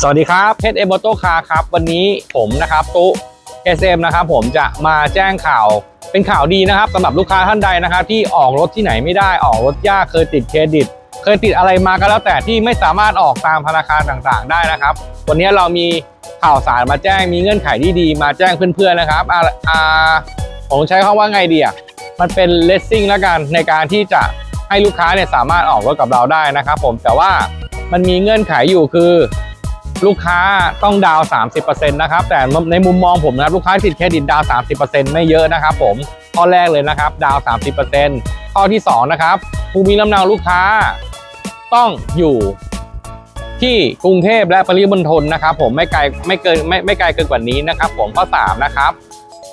สวัสดีครับเพชรเอ o โตคาครับวันนี้ผมนะครับตุเอสเอ็มนะครับผมจะมาแจ้งข่าวเป็นข่าวดีนะครับสำหรับลูกค้าท่านใดนะครับที่ออกรถที่ไหนไม่ได้ออกรถยากเคยติดเครดิต เคยติดอะไรมาก็แล้วแต่ที่ไม่สามารถออกตามธนาคารต่างๆ ได้นะครับ วันนี้เรามีข่าวสารมาแจ้งมีเงื่อนไขที่ดีมาแจ้งเพื่อนๆนะครับอ่าอาผมใช้คำว่าไงดีอะมันเป็นเลสซิ่งแล้วกันในการที่จะให้ลูกค้าเนี่ยสามารถออกรถกับเราได้นะครับ ผมแต่ว่ามันมีเงื่อนไขอยู่คือ ลูกค้าต้องดาวน์30%นะครับ แต่ในมุมมองผมนะครับลูกค้าติดเครดิตดาวน์30%ไม่เยอะนะครับผมข้อแรกเลยนะครับ ดาวน์30%ข้อที่ 2 นะครับภูมิลำเนาลูกค้าต้องอยู่ที่กรุงเทพและปริมณฑลนะครับผมไม่ไกลไม่เกินไม่ไม่ไกลเกินกว่านี้นะครับผมข้อ3นะครับ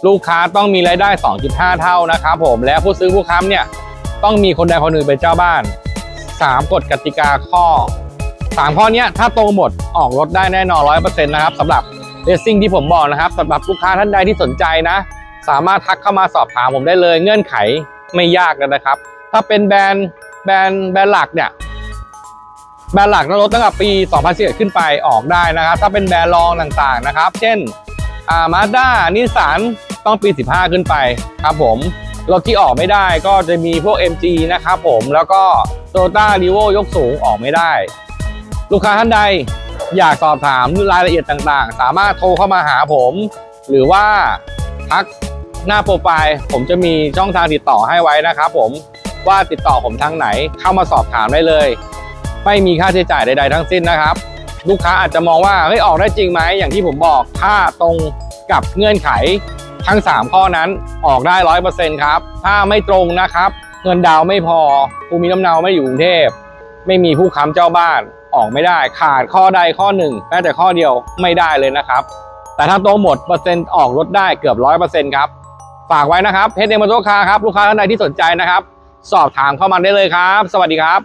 ลูกค้าต้องมีรายได้ 2.5 เท่านะครับผมและผู้ซื้อผู้ค้ำเนี่ยต้องมีคนใดคนหนึ่งเป็นเจ้าบ้าน 3กฎกติกาข้อ สามข้อนี้ถ้าตรงหมดออกรถได้แน่นอนร้อยเปอร์เซ็นต์นะครับสำหรับเรซซิ่งที่ผมบอกนะครับสำหรับลูกค้าท่านใดที่สนใจนะ สามารถทักเข้ามาสอบถามผมได้เลย เงื่อนไขไม่ยากเลยนะครับ ถ้าเป็นแบรนด์แบรนด์แบรนด์หลักเนี่ยแบรนด์หลักนะรถตั้งแต่ปี 2011 ขึ้นไปออกได้นะครับ ถ้าเป็นแบรนด์รองต่างๆนะครับ เช่นอ่ามาด้านิสสันต้องปี 15 ขึ้นไปครับผมรถที่ออกไม่ได้ก็จะมีพวก MG นะครับผมแล้วก็ t o y o t a r e v o ยกสูงออกไม่ได้ ลูกค้าท่านใดอยากสอบถามรายละเอียดต่างๆ สามารถโทรเข้ามาหาผม หรือว่าทักหน้าโปรไฟล์ ผมจะมีช่องทางติดต่อให้ไว้นะครับผมว่าติดต่อผมทางไหนเข้ามาสอบถามได้เลย ไม่มีค่าใช้จ่ายใด ๆ ทั้งสิ้นนะครับ ลูกค้าอาจจะมองว่าเฮ้ยออกได้จริงไหมอย่างที่ผมบอกถ้าตรงกับเงื่อนไขทั้ง 3 ข้อนั้นออกได้ร้อยเปอร์เซ็นต์ครับ ถ้าไม่ตรงนะครับ เงินดาวน์ไม่พอภูมิลำเนาไม่อยู่กรุงเทพ ไม่มีผู้ค้ำเจ้าบ้าน ออกไม่ได้ขาดข้อใดข้อหนึ่งแม้แต่ข้อเดียวไม่ได้เลยนะครับ แต่ถ้าตรงหมดเปอร์เซ็นต์ออกรถได้เกือบร้อยเปอร์เซ็นต์ครับ ฝากไว้นะครับเฮดเดมโตคาครับลูกค้าท่านใดที่สนใจนะครับ สอบถามเข้ามาได้เลยครับ สวัสดีครับ